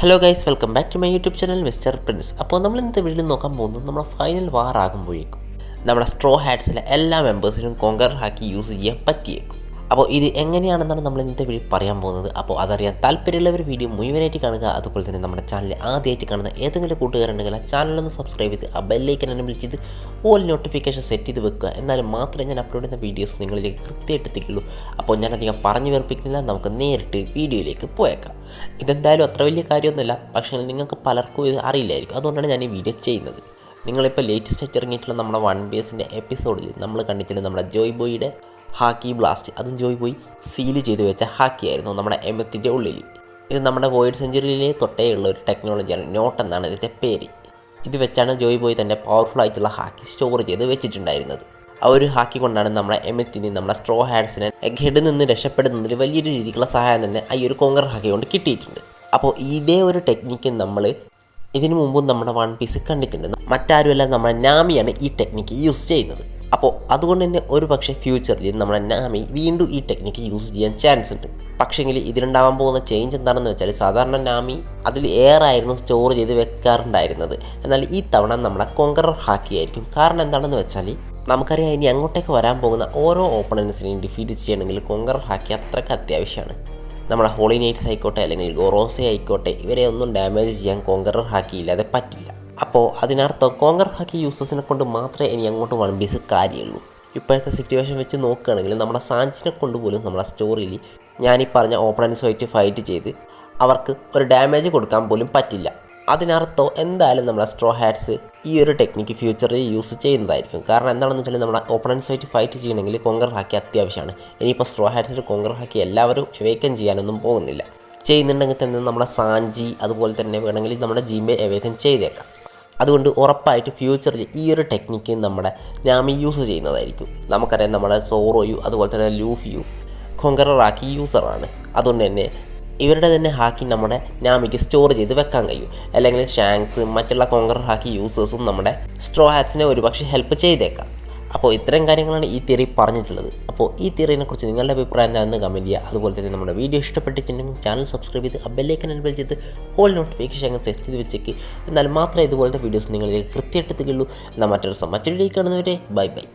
Hello guys welcome back to my YouTube channel mister prince അപ്പോൾ നമ്മൾ ഇന്നത്തെ വീട്ടിൽ നോക്കാൻ പോകുന്നത് നമ്മുടെ ഫൈനൽ വാർ ആകുമ്പോഴേക്കും. നമ്മുടെ സ്ട്രോ ഹാറ്റ്സിലെ എല്ലാ മെമ്പേഴ്സിനും കോങ്കർ ഹാക്കി യൂസ് ചെയ്യാൻ പറ്റിയേക്കും. അപ്പോൾ ഇത് എങ്ങനെയാണെന്നാണ് നമ്മൾ ഇന്നത്തെ വീഡിയോ പറയാൻ പോകുന്നത്. അപ്പോൾ അതറിയാൻ താല്പര്യമുള്ളവർ വീഡിയോ മുഴുവനായിട്ട് കാണുക. അതുപോലെ തന്നെ നമ്മുടെ ചാനൽ ആദ്യമായിട്ട് കാണുന്ന ഏതെങ്കിലും കൂട്ടുകാരുണ്ടെങ്കിൽ ആ ചാനലൊന്ന് സബ്സ്ക്രൈബ് ചെയ്ത് ആ ബെല്ലൈക്കൻ എന്നെ വിളിച്ചത് ഓൾ നോട്ടിഫിക്കേഷൻ സെറ്റ് ചെയ്ത് വെക്കുക. എന്നാലും മാത്രമേ ഞാൻ അപ്ലോഡ് ചെയ്യുന്ന വീഡിയോസ് നിങ്ങളിലേക്ക് കൃത്യമായിട്ട് എത്തിക്കുള്ളൂ അപ്പോൾ ഞാൻ അധികം പറഞ്ഞു വേർപ്പിക്കുന്നില്ല നമുക്ക് നേരിട്ട് വീഡിയോയിലേക്ക് പോയേക്കാം. ഇതെന്തായാലും അത്ര വലിയ കാര്യമൊന്നുമില്ല. പക്ഷേ നിങ്ങൾക്ക് പലർക്കും ഇത് അറിയില്ലായിരിക്കും. അതുകൊണ്ടാണ് ഞാൻ ഈ വീഡിയോ ചെയ്യുന്നത്. നിങ്ങളിപ്പോൾ ലേറ്റസ്റ്റ് ആയിട്ട് ഇറങ്ങിയിട്ടുള്ള നമ്മുടെ വൺ ബി എസിന്റെ എപ്പിസോഡിൽ നമ്മൾ കണ്ടിട്ടുണ്ട് നമ്മുടെ ജോയ് ബോയിയുടെ ഹാക്കി ബ്ലാസ്റ്റ് അതും ജോയ് പോയി സീൽ ചെയ്ത് വെച്ച ഹാക്കിയായിരുന്നു നമ്മുടെ എമത്തിന്റെ ഉള്ളിൽ. ഇത് നമ്മുടെ വോയിഡ് സെഞ്ചുറിയിലെ തൊട്ടേയുള്ള ഒരു ടെക്നോളജിയാണ് നോട്ട് എന്നാണ് ഇതിന്റെ പേര്. ഇത് വെച്ചാണ് ജോയ് ബോയ് തന്നെ പവർഫുൾ ആയിട്ടുള്ള ഹാക്കി സ്റ്റോർ ചെയ്ത് വെച്ചിട്ടുണ്ടായിരുന്നത്. ആ ഒരു ഹാക്കി കൊണ്ടാണ് നമ്മുടെ എമത്തിന് നമ്മുടെ സ്ട്രോ ഹാൻഡ്സിനെ ഹെഡിൽ നിന്ന് രക്ഷപ്പെടുന്നതിൽ വലിയൊരു രീതിക്കുള്ള സഹായം തന്നെ ഈ ഒരു കോങ്കർ ഹാക്കി കൊണ്ട് കിട്ടിയിട്ടുണ്ട്. അപ്പോൾ ഇതേ ഒരു ടെക്നിക്ക് നമ്മൾ ഇതിനു മുമ്പും നമ്മുടെ വൺ പീസ് കണ്ടിട്ടുണ്ട്. മറ്റാരുമല്ല നമ്മുടെ നാമിയാണ് ഈ ടെക്നിക്ക് യൂസ് ചെയ്യുന്നത്. അപ്പോൾ അതുകൊണ്ട് തന്നെ ഒരു പക്ഷേ ഫ്യൂച്ചറിൽ നമ്മുടെ നാമി വീണ്ടും ഈ ടെക്നിക്ക് യൂസ് ചെയ്യാൻ ചാൻസ് ഉണ്ട്. പക്ഷേങ്കിൽ ഇതിലുണ്ടാവാൻ പോകുന്ന ചേഞ്ച് എന്താണെന്ന് വെച്ചാൽ സാധാരണ നാമി അതിൽ എയർ ആയിരുന്നു സ്റ്റോർ ചെയ്ത് വെക്കാറുണ്ടായിരുന്നത്. എന്നാൽ ഈ തവണ നമ്മളെ കൊങ്കറർ ഹാക്കി ആയിരിക്കും കാരണം എന്താണെന്ന് വെച്ചാൽ നമുക്കറിയാം ഇനി അങ്ങോട്ടേക്ക് വരാൻ പോകുന്ന ഓരോ ഓപ്പണൻസിനെയും ഡിഫീറ്റ് ചെയ്യണമെങ്കിൽ കൊങ്കറർ ഹാക്കി അത്രയ്ക്ക് അത്യാവശ്യമാണ്. നമ്മുടെ ഹോളി നൈറ്റ്സ് ആയിക്കോട്ടെ അല്ലെങ്കിൽ ഗൊറോസെ ആയിക്കോട്ടെ ഇവരെ ഒന്നും ഡാമേജ് ചെയ്യാൻ കോങ്കറർ ഹാക്കി ഇല്ലാതെ പറ്റില്ല. അപ്പോൾ അതിനർത്ഥം കോങ്കർ ഹാക്കി യൂസേഴ്സിനെ കൊണ്ട് മാത്രമേ ഇനി അങ്ങോട്ട് വൺ പീസ് കാര്യമുള്ളൂ. ഇപ്പോഴത്തെ സിറ്റുവേഷൻ വെച്ച് നോക്കുകയാണെങ്കിൽ നമ്മുടെ സാഞ്ചിനെ കൊണ്ട് പോലും നമ്മുടെ സ്റ്റോറിയിൽ ഞാനീ പറഞ്ഞ ഓപ്പണൻസുമായിട്ട് ഫൈറ്റ് ചെയ്ത് അവർക്ക് ഒരു ഡാമേജ് കൊടുക്കാൻ പോലും പറ്റില്ല. അതിനർത്ഥം എന്തായാലും നമ്മുടെ സ്ട്രോ ഹാറ്റ്സ് ഈ ഒരു ടെക്നിക്ക് ഫ്യൂച്ചറിൽ യൂസ് ചെയ്യുന്നതായിരിക്കും. കാരണം എന്താണെന്ന് വെച്ചാൽ നമ്മുടെ ഓപ്പണൻസുമായിട്ട് ഫൈറ്റ് ചെയ്യണമെങ്കിൽ കോങ്കർ ഹാക്കി അത്യാവശ്യമാണ്. ഇനിയിപ്പോൾ സ്ട്രോ ഹാറ്റ്സിൽ കോങ്കർ ഹാക്കി എല്ലാവരും വേക്കം ചെയ്യാനൊന്നും പോകുന്നില്ല. ചെയ്യുന്നുണ്ടെങ്കിൽ തന്നെ നമ്മുടെ സാഞ്ചി അതുപോലെ തന്നെ വേണമെങ്കിൽ നമ്മുടെ ജിംബെ എവേക്കം ചെയ്തേക്കാം. അതുകൊണ്ട് ഉറപ്പായിട്ട് ഫ്യൂച്ചറിൽ ഈ ഒരു ടെക്നിക്ക് നമ്മുടെ നാമി യൂസ് ചെയ്യുന്നതായിരിക്കും. നമുക്കറിയാം നമ്മുടെ സോറോയു അതുപോലെ തന്നെ ലൂഫിയു കൊങ്കറാക്കി യൂസറാണ് അതുകൊണ്ട് തന്നെ ഇവരുടെ തന്നെ ഹാക്കി നമ്മുടെ നാമിക്ക് സ്റ്റോർ ചെയ്ത് വെക്കാൻ കഴിയും. അല്ലെങ്കിൽ ഷാങ്സ് മറ്റുള്ള കോങ്കർ ഹാക്കി യൂസേഴ്സും നമ്മുടെ സ്ട്രോ ഹാറ്റ്സിനെ ഒരുപക്ഷെ ഹെൽപ്പ് ചെയ്തേക്കാം. അപ്പോൾ ഇത്തരം കാര്യങ്ങളാണ് ഈ തിയറി പറഞ്ഞിട്ടുള്ളത്. അപ്പോൾ ഈ തിയറിനെക്കുറിച്ച് നിങ്ങളുടെ അഭിപ്രായം എന്താണെന്ന് കമന്റ് ചെയ്യുക. അതുപോലെ തന്നെ നമ്മുടെ വീഡിയോ ഇഷ്ടപ്പെട്ടിട്ടുണ്ടെങ്കിൽ ചാനൽ സബ്സ്ക്രൈബ് ചെയ്ത് ബെല്ലൈക്കൻ എനബിൾ ചെയ്ത് ഓൾ നോട്ടിഫിക്കേഷൻ സെറ്റ് ചെയ്ത് വെച്ചേക്ക്. എന്നാൽ മാത്രമേ ഇതുപോലത്തെ വീഡിയോസ് നിങ്ങളിലേക്ക് കൃത്യമായിട്ട് എത്തുകയുള്ളൂ എന്നാൽ മറ്റൊരു മറ്റൊരു കാണുന്നവരെ ബൈ ബൈ